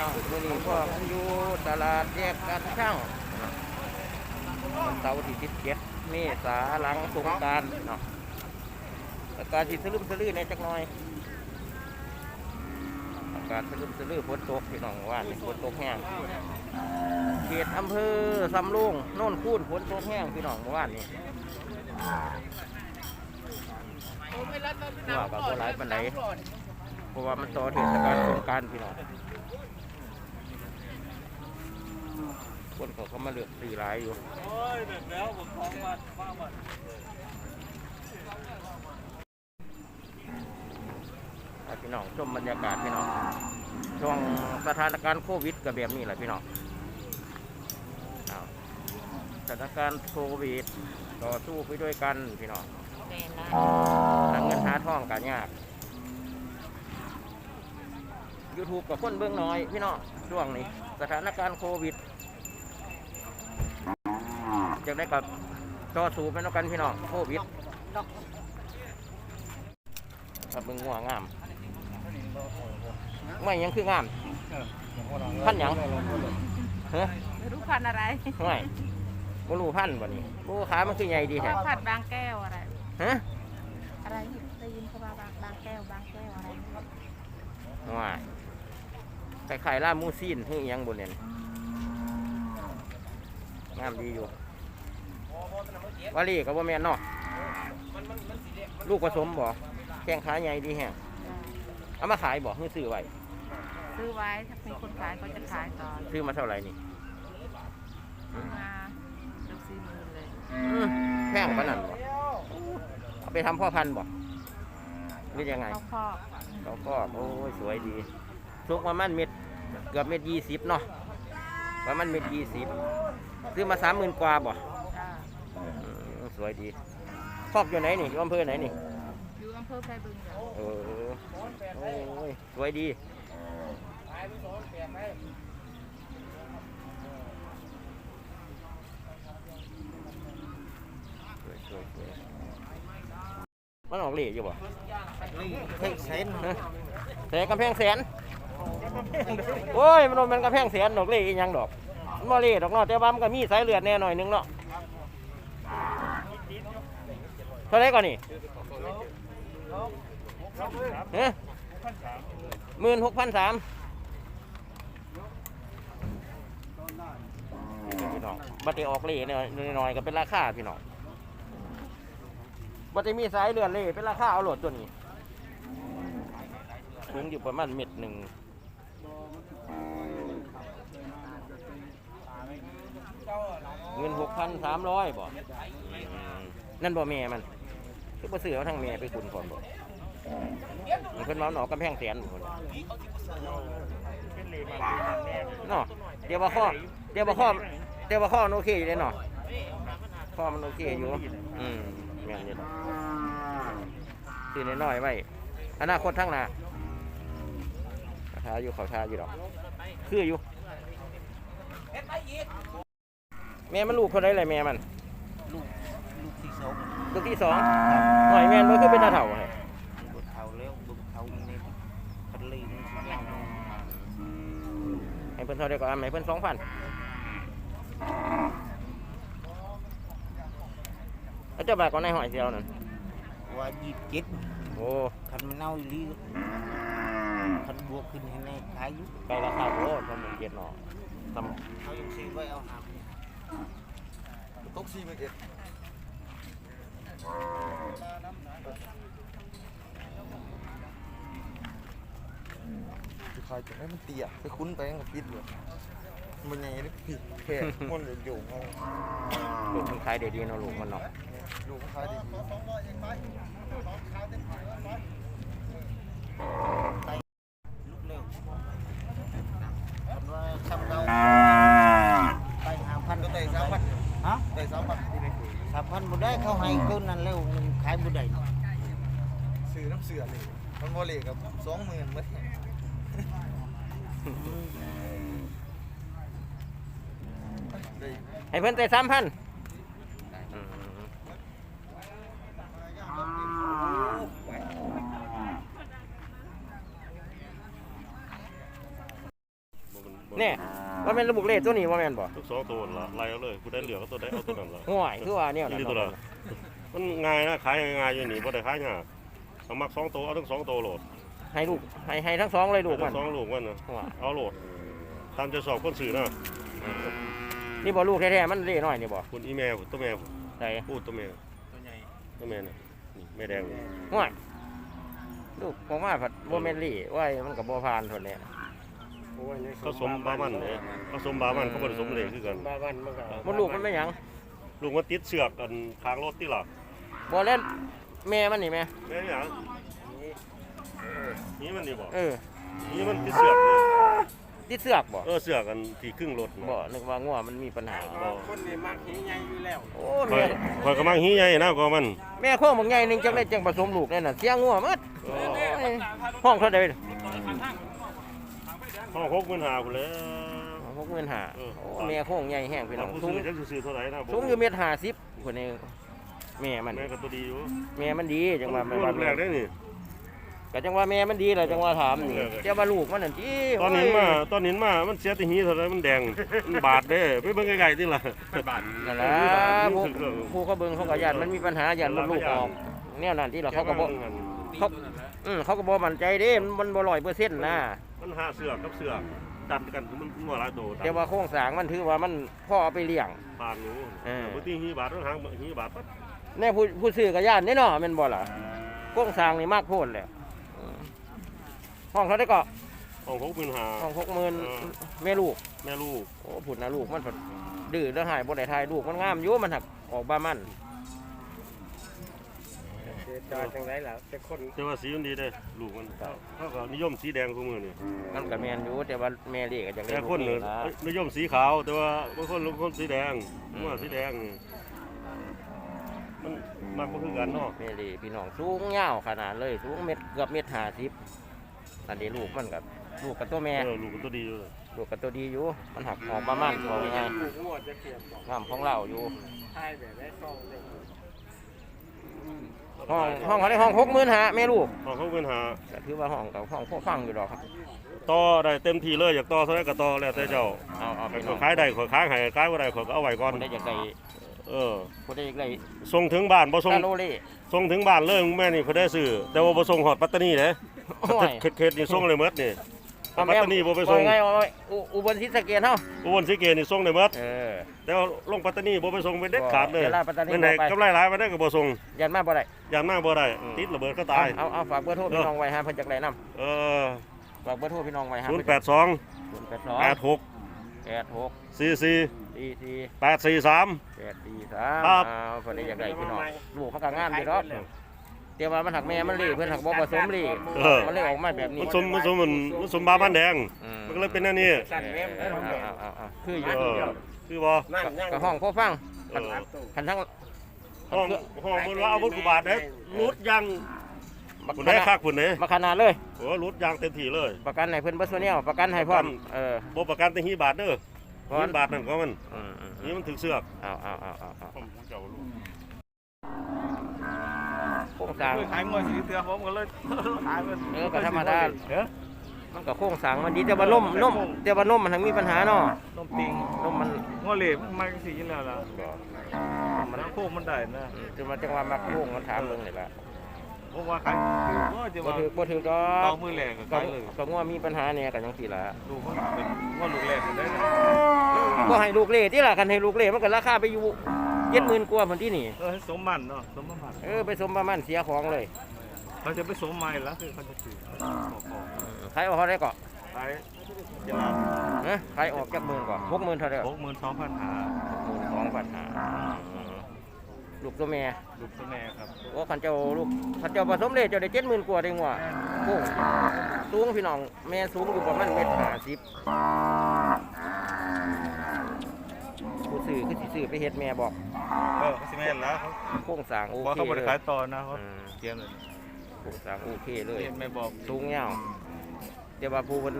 น้องมื้อนี้พ่อกันอยู่ตลาดแยกการช่างวันเสาร์ที่17เมษาหลังสงกรารเนาะอากาศสิสลึมสลือในจักหน่อย อากาศสลึมสลือฝนตกพี่น้องว่านี่ฝนตกแห้งเขตอำเภอสำโรงโน่นคูนฝนตกแห้งพี่น้องเมื่อวานนี้ว่ากับโบราณปันไหนเพราะว่ามันต่อเทศกาลสงกรารพี่น้อง คนเขาก็มาเลือกสีหลายอยู่โอ้ยแบบแล้วผมท้องวัดว่าวัดให้พี่น้องชมบรรยากาศพี่น้องช่วงสถานการณ์โควิดก็แบบนี้แหละพี่น้องสถานการณ์โควิดต่อสู้ไปด้วยกันพี่น้องหาเงินหาทองกันยาก YouTube กับคนเบื้องน้อยพี่น้องช่วงนี้ สถานการณ์โควิด จะได้กับต่อสู้ไปด้วยกันพี่น้องโควิดดอกถ้าเบิ่งงัวงามไม่ยังคืองามพันหยังฮะไม่รู้พันธุ์อะไรไม่บ่รู้พันธุ์บ่นี่โอ้ขามันคือใหญ่ดีแท้พันธุ์บางแก้วอะไรฮะอะไรได้ยินเขาว่าบางบางแก้วบางแก้วอะไรว้ายคล้ายๆล่ามูซีนคืออิหยังบ่เนี่ยงามดีอยู่ วาลีก็บ่แม่นเนาะลูกผสมบ่แข้งขาใหญ่ดีแฮงเอามาขายบ่คือซื้อไว้ซื้อไว้ถ้ามีคนขายก็จะขายต่อซื้อมาเท่าไหร่นี่ซื้อมาเกือบสี่หมื่นเลยอืมแพงปานนั้นบ่เอาไปทำพ่อพันธุ์บ่หรือยังไงเขาครอบเขาก็โอ้ยสวยดีทุกประมาณเม็ดเกือบเม็ดยี่สิบเนาะประมาณเม็ดยี่สิบซื้อมาสามหมื่นกว่าบ่จ้าอืมส วยดีคอกอยู่ไหนนี่อยู่อำเภอไหนนี่อยู่อำเภอไพบึงจ้ะเออโอ้ยสวยดีสวยสวยสวยมันออกเหล่อยู่บ่เฮ้ยเซนฮะแต่กำแพงแสน โอ้ย มันบ่แมันกำแพงแสนดอกเล่อีหยังดอกมันบ่เล่ดอกเนาะแต่ว่ามันก็มีสายเลือดแน่หน่อยหนึงเนาะ เท่าไรก่อนนี่เฮ้หมื่นหกพันสามพี่น้องบัตรออกเล่เนี่ยน้อยๆก็เป็นราคาพี่น้องบัตรมีสายเลือดเล่เป็นราคาเอาโหลดตัวนี้สูงอยู่ประมาณเม็ดหนึ่งเงินหกพันสามร้อยบ่นั่นบ่แม่มัน คือบ่ซื้อเอาทั้งแม่ไปคุณก่อนบ่มันเพิ่นมาเอาหนอกกำแพงแสนบ่เนาะเดี๋ยวบ่ข้อเดี๋ยวบ่ข้อเดี๋ยวบ่ข้อมันโอเคอยู่เลยเนาะข้อมันโอเคอยู่อืมแม่นอยู่ดอกซื้อน้อยๆไว้อนาคตทั้งหน้าทาอยู่เขาทาอยู่ดอก คืออยู่แม่มันลูกคนไหนเลยแม่มัน ลูกที่สองหน่อยแม่นบ่คือเป็นตาเถ่าไงบุกเขาแล้วบุกเขาในทะเลนี่สิยาวให้เพิ่นเท่าไดก็เอาให้เพิ่นสองพันแล้วเจ้าบ่าวก็ในหอยเสียวนั่นว่ายี่สิบเจ็ดโอ้คันมันเน่าอีหลีคันบวกขึ้นให้ในขายอยู่ไกลราคาโอ้ทำหนึ่งเจ็ดหนอทเขายังซื้อไว้เอาหามตกสี่หมื่นเอ็ด จะคอยจะให้มันเตี้ยไปคุ้นไปกับพิษเลยมันยังไงได้ผิดแค่มันเลยอยู่เอาำลูกมันขายได้ดีเนาะลูกมันเนาะอยู่คล้ายดี ลูกเร็วคันว่าซ้ำเราไปหาพัน ก็ได้สามพัน ฮะ ได้สามพัน สามพันบุได้ เข้าให้เกินนั้นเร็วมันขายบุได้ซื้อน้ำเสือเลยมันโมเลกับสองหมื่นเมื่อได้ให้เพิ่นแต่สามพันบเนี่ย ว่าแม่นระบุเลขตัวนี้ว่าแม่นบ่ทุกสองตัวละไล่เอาเลยผู้ใดเหลือก็ตัวใดเอาตัวนั้นละห่วยคือว่าเนี่ยนี่นะตัวละมันง่ายนะขายง่ายๆอยู่นี่บ่ได้ขายยากเอามักสองตัวเอาทั้งสองตัวโหลดให้ลูกให้ให้ทั้งสองเลยลูกเอามัทั้นงสองลูกมันนะห่วยเอาโหลดตามจะสอบคนสื่อนะนี่บ่ลูกแท้ๆมันเล่น้อยนี่บ่คุณอีแม่ผมตัวแม่ผมใส่พูดตัวแม่ตัวใหญ่ตัวแม่น่ะนี่แม่แดงนี่ห่วยลูกผมว่าผัดบ่แม่นลี่ว่ามันก็บ่ผ่านเท่านี้ เขาสมบามันเนี่ยเขาสมบามันเขาบ่ได้สมเหลกคือกันบ้าบ้านมันก็มันลูกมันไม่หยังลูกมันติดเสือกกันทางรถที่หลักบ่เล่นแม่มันนี่แม่แม่นี่หยังนี่มันนี่บ่เออนี่มันติดเสือกเนี่ยติดเสือกบ่เออเสือกกันที่ครึ่งรถนะบ่นึกว่างัวมันมีปัญหาคนนี่มักหิใหญ่อยู่แล้วโอ้ข่อแม่ยข่อยกำลังหีใหญ่นะก็มัน แม่โค้งบางใหญ่หนึงจังได้จังผสมลูกแน่น่ะเสียงัวหมดเออห้องเท่าใด ห้องหกหมื่นห้าพุ่นแหล้ว หกหมื่นห้าเออโอ้แม่โค้งใหญ่แห้งพี่น้องผู้สูงซื้อจักสิซื้อเท่าไหร่นะสูงอยู่เมตรห้าสิบคนนี้แม่มันแม่ก็ตัวดีอยู่แม่มันดีจังว่าลูแม่กแรกได้นี่ ก็จังว่าแม่มันดีแหละจังว่าถามนี่เออเจ้าว่าลูกมันนั่นจีตอนนี้มาตอนนี้มา มันเสียแติหีเท่าไหร่มันแดง มันบาดเด้ไปเบิ่งไกลๆติล่ะบาดนั่นล่ะผู้ผู้เขาเบิ่งเขาก็ย่านมันมีปัญหาย่านมันลูกออกแนวนั้นที่เราเขาก็บ่ เขาอืมเขาก็บ่มั่นใจเด้มันมันบ่ร้อยเปอร์เซ็นต์นะ มันหาเสือกกับเสือกดันกันมันงัวหลายตัวแต่ว่าโครงสร้างมันถือว่ามันพ่อเอาไปเลี้ยง ปานอยู่เออบ่ตีหีบาดมันหางหีบาดปั๊บแน่ผู้ผู้ซื้อก็ย่านแน่เนาะแม่นบ่ล่ะโครงสร้างนี่มากโพดแหละอืมห้องเขาได้ก็ห้องหกหมื่นห้าห้องหกหมื่นเออ แม่ลูก แม่ลูกโอ้ผุดนะลูกมันผุดดื้อแล้วหายบ่ได้ทายลูกมันงามอยู่มันหักออกบ้ามัน จอจังไรล่ะแต่คน แต่ว่าสีมันดีเด้ลูกมันเขาก็นิยมสีแดงคู่มือนี่มันก็แมนอยู่แต่ว่าแม่เลี้ยก็จังได้แต่ลูกคนเนี่ยนิยมสีขาว แต่ว่าบางคนลูกคนสีแดงงัวสีแดงนี่มันมักบ่คือกันเนาะแม่เลี้ยพี่น้องสูงยาวขนาดเลยสูงเม็ดเกือบเม็ดห้าสิบอันนี้ลูกมันกับลูกกับตัวแม่เออลูกมันตัวดีอยู่เลยลูกกับตัวดีอยู่มันหักออกบ้ามันบอกยังไงปลูกหัวจะเสียบบอกงามของเราอยู่ทายแบบได้ซองเลย ห้องห้องเขาได้ห้องหกหมื่นหาแม่ลูกห้องเขาเป็นหาก็ถือว่าห้องกับห้องพวกฟังอยู่ดอกครับต่อได้เต็มที่เลยอยากต่อเท่าไหรก็ต่อแล้วแต่เจ้าเอาเอาไปไปน้องขายได้ขอขายให้ขายบ่ได้ขอก็เอาไว้ก่อนคนได้อยากได้เออคนได้อยากได้ส่งถึงบ้านบ่ส่งซาโลเล่ส่งถึงบ้านเลยแม่นี่เขาได้ซื้อแต่ว่าบ่ส่งฮอดปัตตานีเด้โอ้ยเขตๆนี่ส่งเลยหมดนี่ ปัตตานีบ่ไปส่งว่าไงว่าไงอุอุบลศรีสะเกษเฮาอุบลศรีเกตนี่ส่งได้หมดเออแต่ว่าลงปัตตานีบ่ไปส่งเป็นเด็ดขาดเลยเวลาปัตตานีเป็นไหนบ่ไปกำไรหลายไปได้ก็บ่ส่งยันมาบ่ได้ยามหน้าบ่ได้อืมติดระเบิดก็ตายเอาเอาฝากเบอร์โทรพี่น้องไว้ฮะเพิ่นจักไดนํเออฝากเบอร์โทรพี่น้องไว้ฮะ082 082 86 86 44 44 843 843ครับเอาเพิ่นได้อยากได้พี่น้องลูกเขาก็งามอยู่ดอก แต่ว่ามันหักแม่มันเล่เพิ่นหักบ่ผสมเล่เออ มันเลยออกมาแบบนี้มันสมมันสมมันมันสมบาบ้านแดง อืมันก็เลยเป็นอันนี้สั่นแม่มเอได้อทำเอาแบบเอาเอาคืออยู่เออคือบ่นั่งย่างก็ห้องพอฟังเออคันทั้งห้องห้องบนว่าเอาบนกุบาทเด้รุดยางบักคุณขได้นาดคักคุณเด้บักขนาดเลย โอ้รุดยางเต็มที่เลย ประกันให้เพิ่นเบ่ส่วนแนวประกันให้พร้อมเออบ่ประกันแต่หีบาทเด้อพร้อหีมบาทนั่นก็มันอืมอืมอืนี่มมันถึงเสือก เอาเอาเอาเอาเอา ผมเจ้าลูกโครงสร้างขายงวดสีเตือผมก็เลยขายมันเออก็ธรรมดาเด้อมันก็โครงสร้างมันดีแต่ว่าล่มล่มแต่ว่าล่มมันทั้งมีปัญหาเนาะต้มปิงล่มมันงวดเหล็กมันสีแล้วล่ะมันโค้งมันได้นะอืมคือมันจังว่ามักโค้งมันถามเบิ่งนี่ล่ะผมว่าขายคือว่าจะบ่ว่าถือบ่ถือดอตกองมือแหลกก็ก็ขายเลยก็งัวมีปัญหาเนี่ยก็จังซี่ล่ะดูมันเป็นงวดลูกแหลกได้นะบ่ให้ลูกเล่ที่ล่ะคันให้ลูกเล่มันก็ราคาไปอยู่ 70,000กว่าพุ่นที่นี่ เออสมมันเนาะสมมันเออไปสมประมาณเสียของเลย เขาจะไปสมใหม่แล้วคือเขาจะถือขอขอขายออกเท่าได้ก็ขายจะรับฮะขายออกจากหมื่นก่อน60,000เท่าไดหกหมื่นสองพันหา62,500ลูกตัวแม่ลูกตัวแม่ครับโอ้ขันเจ้าลูกขันเจ้าผสมเลยเจ้าได้เจ็ดหมื่นกว่าได้งัวโอ้สูงพี่น้องแม่สูงอยู่ประมาณเมตรห้าสิบผู้ ซื้อคือสิซื้อไปเฮ็ดแม่บอกเออสิแม่นแล้วโครงสร้างโอว่าเคเขาบเลริยขายต่อนะเขาอืมเตรียมเลยโครงสร้างโอเคเลยไม่บอกสูงยาวแต่ว่าผู้มัน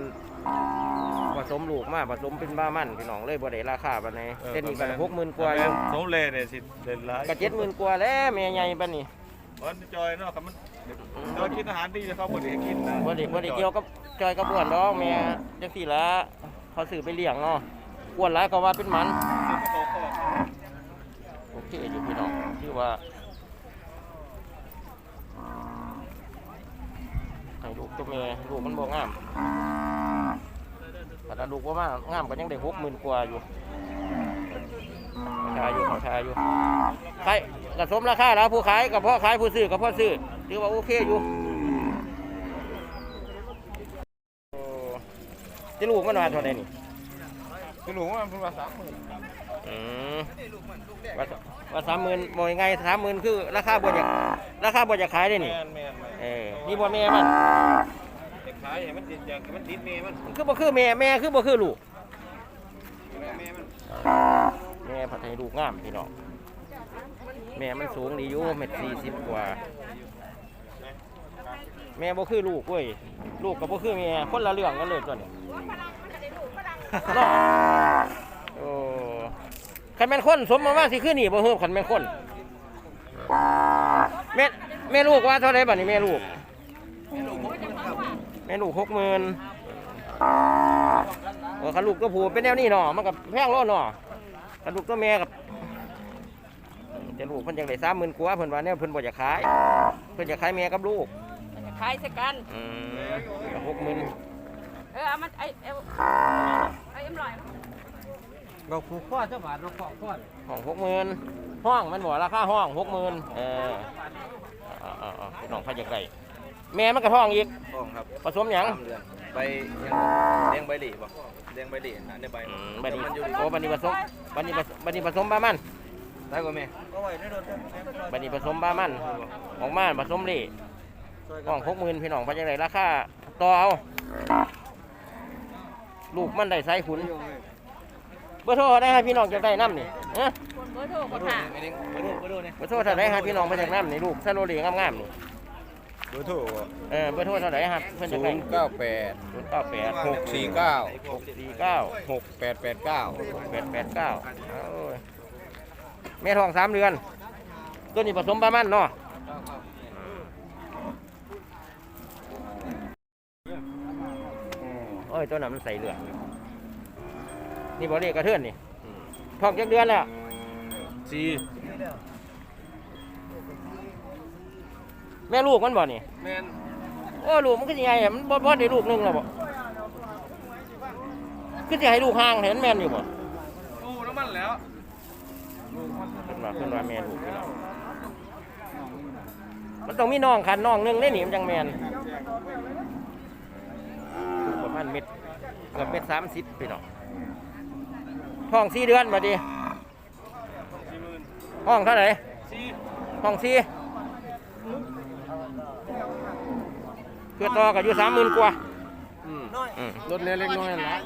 ผสมลูกมาผสมเป็นบ้ามันพี่น้องเลยบ่ได้ราคาปานใดเส้นนี้ก็หกหมื่นกว่าอยู่สมเลยเนี่ยสิเด่นร้ายก็เจ็ดหมื่นกว่าแล้วแม่ใหญ่ปานนี้วันจอยเนาะครับมันเรากินอาหารดีแล้วเขาบริกินนะบ่ได้บ่ได้เกี่ยวกับจอยกับอ้วนดอกแม่จังซี่ล่ะเขาซื้อไปเลี้ยงเนาะอ้วนหลายก็ว่าเป็นหมัน โอเคอยู่พี่น้องคือว่าให้ลูกตัวแม่ลูกมันบ่งามแต่ลูกว่ามางามก็ยังได้หกหมื่นกว่าอยู่ขายอยู่ขายอยู่ขายกระสมราคาแล้วผู้ขายกับพ่อขายผู้ซื้อกับพ่อซื้อถือว่าโอเคอยู่โอ้ที่ลูกมันมาเท่าไหร่นี่คือหนูว่าเป็นภาษามหมื่น อืมว่าว่าสามหมื่นบ่ยังไงสามหมื่นคือราคาบ่อยากราคาบ่อยากขายได้แมนี่นแมนแมนเออนี่บ่แม่มันจะขายให้มันติดอย่างมันติดเมย์มันมันคือบ่คือแม่แม่คือบ่คือลูก แม่มันแม่ผัดให้ลูกงามพี่น้องแม่มันสูงดีอยู่เม็ดสี่สิบกว่า แม่บ่คือลูกเว้ยลูกก็บ่คือแม่คนละเรื่องกันเลยตัวนี้เนาะโอ้ คันแม่นคนสมมาว่าสิคือนี่บ่เฮิบคันแม่นคนแม่แม่ลูกว่าเท่าไหร่บัดนี้แม่ลูกแม่ลูกหกหมื่นเออคันลูกตัวผู้เป็นแนวนี้เนาะมันกับแพงโลดเนาะคันลูกตัวแม่กับจะลูกเพิ่นจังได้สามหมื่นกว่าเพิ่นว่าเนี่ยเพิ่นบ่อยากขาย เพิ่นอยากขายแม่กับลูกมันจะขายสักกันอืมหกหมื่นเออเอามันไอ้เอวไอ้เอ็มลอย เราผูกข้อเจ้าบาทเราข้อข้อห้องหกหมื่นห้องมันบอกราคาห้องหกหมื่นเออเอ่าๆๆพี่น้องเขาอยากได้แม่มันก็ท้องอีกต้องครับผสมหยัง สามเดือนใบยังเลี้ยงใบหลี่ป่ะเลี้ยงใบหลี่นะในใบอืมบัดนี้มันอยู่โอ้บัดนี้ผสมบัดนี้ผสมบัดนี้ผสมบ้ามันได้กว่าแม่ก็ไว้ได้โดนบัดนี้ผสมบ้ามันออกมาผสมเล่ห้องหกหมื่นพี่น้องเขาจะได้ราคาต่อเอาลูกมันได้ไซส์ขุนเบอร์โทรได้ให้พี่น้องจะได้น้ำนี่เอ้อเบอร์โทรก็ค่ะไม่ได้มาดูมาดูเนี่ยเบอร์โทรเท่าไหรให้พี่น้องมาจากน้ำนี่ลูกซาโรลีงามๆนี่เบอร์โทรเออเบอร์โทรเท่าไหรครับเพื่อนจะศูได้นย์เก้าแปดศูนย์เก้าแปดหกสี่เก้าหกสี่เก้าหกแปดแปดเก้าแปดแปดเก้าแม่ทองสามเดือน ตัวนี้ผสมประมาณเนาะโอ้ยตัวนั้นมันใส่เลือด นี่บอเรียกกระเทือนนี่ทองจักเดือนแล้วสี่แม่ลูกมันบ่นี่แมนโอ้ลูกมันก็ยังไงอะมันบ่บ่ได้ลูกหนึงแล้วบ่คือสิให้ลูกห่างเห็นแม่นอยู่บ่โอ้น้ำมันแล้วขึ้นมาขึ้นมาแม่ลูกพี่น้องมันต้องมีน้องคันน้องหนึงได้หนิมันจังแม่นลูกประมาณเม็ดเกือบเม็ดสามสิบพี่น้อง ท้องสี่เดือนมาดิสี่หมื่นห้องเท่าไหร่สี่ห้องสี่คือต่อก็อยู่สามหมื่นกว่าอืมน้อยอืมรถเล็กเล็กน้อยนะ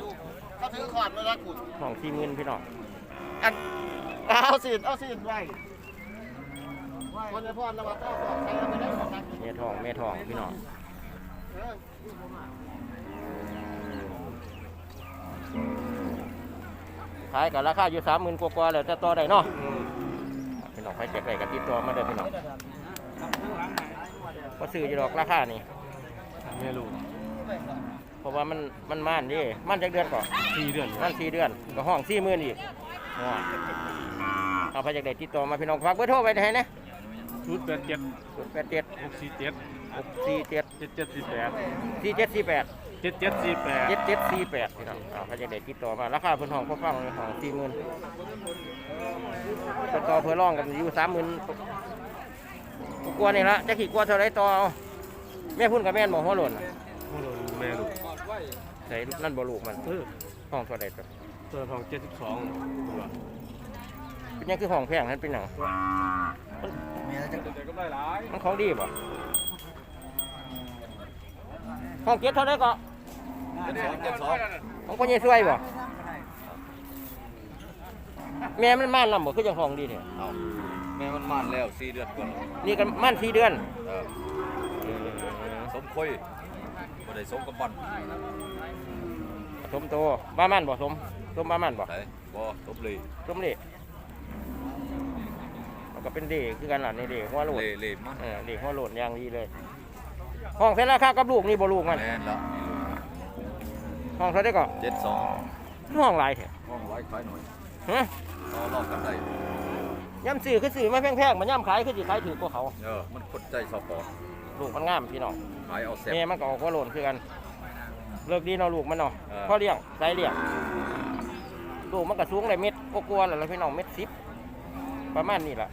เขาถือขอดมาแล้วกูห้องสี่หมื่นพี่น้องเอาสิเอาสิไว้คนในพ่อเราว่าต้องใช้เราไปได้ของนักแม่ทองแม่ทองพี่น้อง ขายกับราคาอยู่สามหมื่นกว่าๆแล้วจะต่อได้เนาะพี่น้องใครจะไก่กับติดต่อมาเด้อพี่น้องก็ซื้ออยู่ดอกราคานี่แม่ลูกเพราะว่ามันมันม่านดิม่านจากเดือนก่อนสี่เดือนม่านสี่เดือนก็ห้องสี่หมื่นอีกว้าเอาไปจากไหนติดต่อมาพี่น้องฝากเบอร์โทรไว้ให้นะศูนย์แปดเจ็ดศูนย์แปดเจ็ดหกสี่เจ็ดหกสี่เจ็ดเจ็ดเจ็ดสี่แปดสี่เจ็ดสี่แปด เจ็ดเจ็ดสี่แปดเจ็ดเจ็ดสี่แปดพี่น้องเอาไปจากไหนติดต่อมาราคาเพิ่นห้องพ่อฟังเลยห้องสี่หมื่นติดต่อเพื่อร่องกันอยู่สามหมื่นกลัวนี่ละจะขี่กลัวเท่าไรต่อเอาแม่พุ่นกับแม่นบอกหัวหล่นน่ะแม่ลูกใส่นั่นบ่ลูกมันเออห้องเท่าไรตัวตัวทองเจ็ดสิบสองตัวเป็นหยังคือห้องแพงนั่นเป็นหยังเมียจะเด็กก็ได้หลายมันของดีบ่ห้องเจ็ดเท่าไรก็ เจ็ดสองเจ็ดสองของคนยังช่วยบ่แม่มันม่านลำบ่คือจังห้องดีเนี่ยแม่มันมันแล้วสี่เดือนก่อนนี่กันม่านสี่เดือนเออสมคุยบ่ได้สมกับบ่อนสมโตบ้าม่านบ่สมสมบ้าม่านบ่ไหนบ่สมเลยสมเด็มันก็เป็นเด็คือกันล่ะนี่เด็หัวโหลดเล่เล่มันเออเด็หัวโหลดอย่างดีเลยห้องเสร็จแล้วครับกับลูกนี่บ่ลูกมันแม่นแล้ว ห้องเท่าได้ก่อนเจ็ดสองห้องหลายแท้ห้องไว้ขายหน่อยฮะต่อรอบกันได้ย่ำซื้อคือซื้อมาแพงๆมันย่ำขายคือสิขายถือกว่าเขา เออมันคนใจสปอร์ตลูกมันงามพี่น้องขายเอาแซ่บแม่มันก็ออกว่าโลนคือกันเลิกดีเนาะลูกมันเนาะเออ พ่อเลี้ยงใส่เลี้ยงลูกมันก็สูงได้เม็ดกลัวาๆแล้วล่ะพี่น้องเม็ดสิบประมาณนี้ล่ะ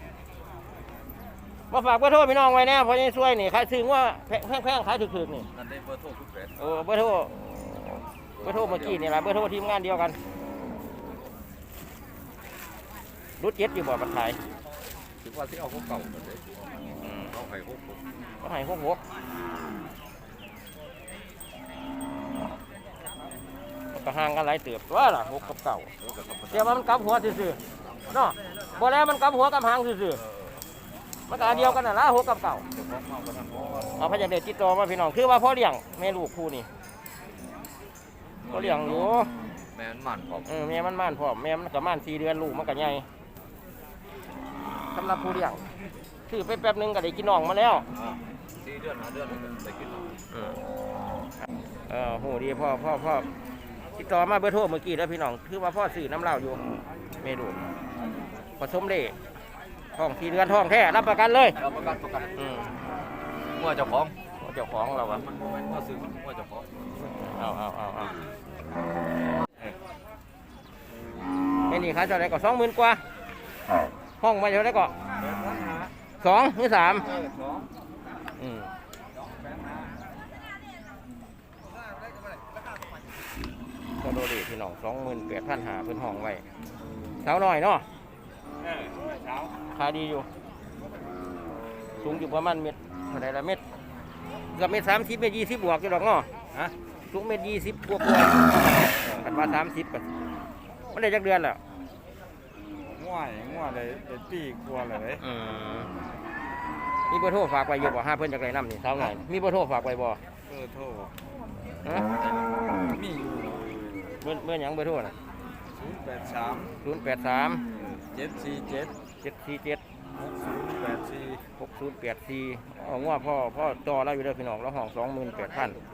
มาฝากเบอร์โทรพี่น้องไว้แน่เพราะนี่ช่วยนี่ขายซื้อว่าแพงๆขายถูกๆนี่นั่นได้เบอร์โทรทุกแปดเออเบอร์โทร เบอร์โทรเมื่อกี้นี่แหละเบอร์โทรทีมงานเดียวกันรุดเจ็ดอยู่บ่อบัตรขายถือว่าที่เอาพวกเก่าหมดเลยอืมเอาให้พวกผมก็ให้หกหกมันก็ห่างกันหลายเติบตัวล่ะหกกับเก่าแล้วก็ธรรมเดี๋ยดาวมันกลับหัวซื่อๆเนาะบ่แล้วมันกลับหัวกับหางซื่อๆมันก็อันเดียวกันน่ะละหกกับเก่าเจ้าของมาวันนั้นเพระว่าเอาพระยาเดชติดต่อมาพี่น้อง คือว่าพ่อเลี้ยงแม่ลูกคู่นี่ พ่อเลี้ยงอยู่แม่นมันพร้อมเออแม่มันม่านพร้อมแม่มันก็ม่านสี่เดือนลูกมันก็ใหญ่สำหรับผู้เลี้ยงซื้อไปแป๊บหนึงก็ได้กินน่องมาแล้วอ่าสี่เดือนห้าเดือนแล้วก็ได้กินเอาเออโหดีพ่อพ่อพ่อติดต่อมาเบอร์โทรเมื่อกี้แล้วพี่น้องคือว่าพ่อสื่อน้ำเหล้าอยู่เมดูผสมเล่ท้องสี่เดือนท้องแท้รับประกันเลยเราประกันประกันอืมมั่วเจ้าของเจ้าของเราอะมันโมเมนต์ว่าซื้อมันมั่วเจ้าของ เอาเอาเอาเอาไอ้นี่ค่าเท่าไหรก็สองหมื่นกว่า ห้องมาเท่าไหรก็สองหรือสามอืมก็โดดีพี่น้องสองหมื่นแปดพันหาเพิ่นห้องไว้เช้าหน่อยเนาะขายดีอยู่ สูงอยู่ประมาณเม็ดเท่าไรละเม็ดกือบเม็ดสามสิบเม็ดยี่สิบบวกอยู่ดอกเนาะฮะ สูงเม็ดยี่สิบกว่าๆกันว่าสามสิบกันมันได้จักเดือนแล้วง่วยง่วยเลยเป็นปีกลัวเลยอืมมีเบอร์โทรฝากไว้อยู่บ่ห้าเพิ่นจากไรน้ำนี่เท่าไงมีเบอร์โทรฝากไว้บ่เออโทษฮะมีอยู่เบอร์เบอร์หยังเบอร์โทรน่ะศูนย์แปดสามศูนย์แปดสามเจ็ดสี่เจ็ดเจ็ดสี่เจ็ดหกศูนย์แปดสี่หกศูนย์แปดสี่เอาง้อพ่อพ่อต่อแล้วอยู่เด้อพี่น้องแล้วห้องสองหมื่นแปดพันซ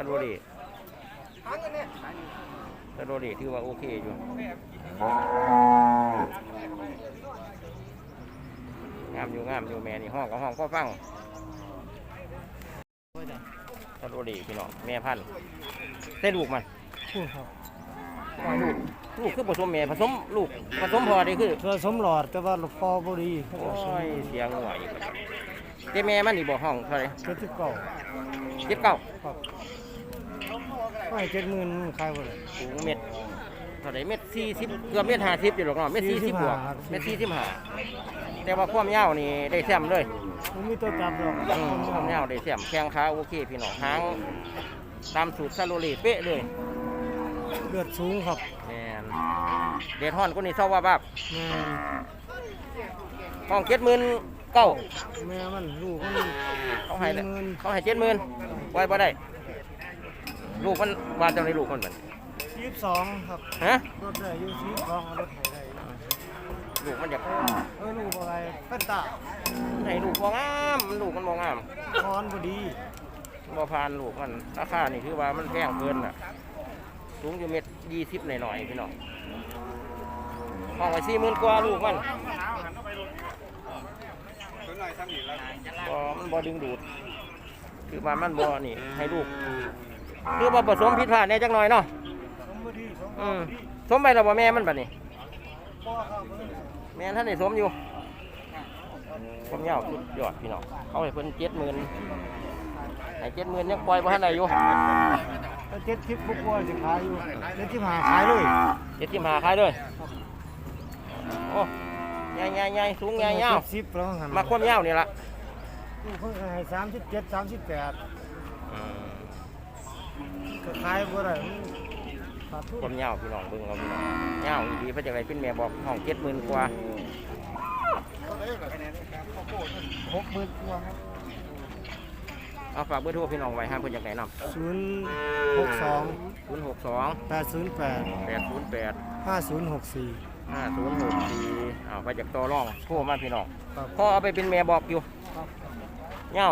าโรดีซาโรดีถือว่าโอเคอยู่งามอยู่งามอยู่แม่นี่ห้องกับห้องพ่อฟังซาโรดีพี่น้องแม่พันธุ์ใส่ลูกมันปล่อยลูกลูกคือผสมแม่ผสมลูกผสมพอดีคือผสมหลอดแต่ว่าพอบ่ดีโอ้ยเสียงหัวอีกแล้วเจ๊แม่มันนี่บอกห้องเท่าไหรเจ็ดสิบเก้าเจ็ดเก้า ไม่เจ็ดหมื่นขายบ่ได้สูงเม็ดเท่าไหรเม็ดสี่สิบเกือบเม็ดห้าสิบอยู่หรอกเนาะเม็ดสี่สิบบวก45เม็ดสี่สิบห้าแต่ว่าความยาวนี่ได้แซมเลยมันมีตัวจับดอกอืมความยาวได้แซมแข้งขาโอเคพี่น้องหางตามสูตรซาโลเลเป๊ะเลยเลือดสูงครับแมนเดดฮอนก็นี่เศร้าว่าบ้าบแม่ห้องเจ็ดหมื่นเก้าแม่มันลูกมันเขาให้เลยหมื่นเขาให้เจ็ดหมื่นไว้บ่ได้ ลูกมันวานจังในลูกมันมันยี่สิบสองครับฮะ รถได้อยู่สี่สองเอารถไถได้ลูกมันอยากเออลูกอะไรเป็นตาให้ลูกบ่งามมันลูกมันบ่งามคอนพอดีบ่ผ่านลูกมันราคานี่คือว่ามันแพงเกินน่ะ สูงอยู่เม็ดยี่สิบหน่อยๆพี่น้องห้องไว้สี่หมื่นกว่าลูกมันบ่มันบ่ดึงดูด คือว่ามันบ่นี่ให้ลูก คือว่าผสมผิดพลาดแหน่จักหน่อยเนาะสมบูรณ์สมอืมสมไปแล้วบ่แม่มันบัดนี้แม่นท่านได้สมอยู่ผมยาวสุดยอดพี่น้องเขาให้เพิ่นเจ็ดหมื่นให้เจ็ดหมื่นยังปล่อยบ่ทันได้อยู่เจ็ดทิพย์บุกว่าจะขายอยู่เจ็ดทิพย์หาขายเลยเจ็ดสิบห้าขายเลยโอ้ใหญ่ใหญ่ใหญ่สูงใหญ่ยาวเจ็ดสิบแล้วหันมาความยาวนี่ละลูกเขาให้สามสิบเจ็ดสามสิบแปด อืม ก็ขายบ่ได้มันขาดทุคนวามยาวพี่น้องเบิ่งเอาพี่น้องยาวดีเพื่อจะไรเป็นแม่บอกห้องเจ็ดหมื่นกว่าหกหมื่นกว่าครับเอาฝากเบอร์โทรพี่น้องไว้ห้ามเพิ่นอยากไหนนำศูนย์หกสองศูนย์หกสองแปดศูนย์แปดแปดศูนย์แปดห้าศูนย์หกสี่ห้าศูนย์หกสี่เอาไปจากต่อรองโทรมาพี่น้องครับพ่อเอาไปเป็นแม่บอกอยู่ครับเงา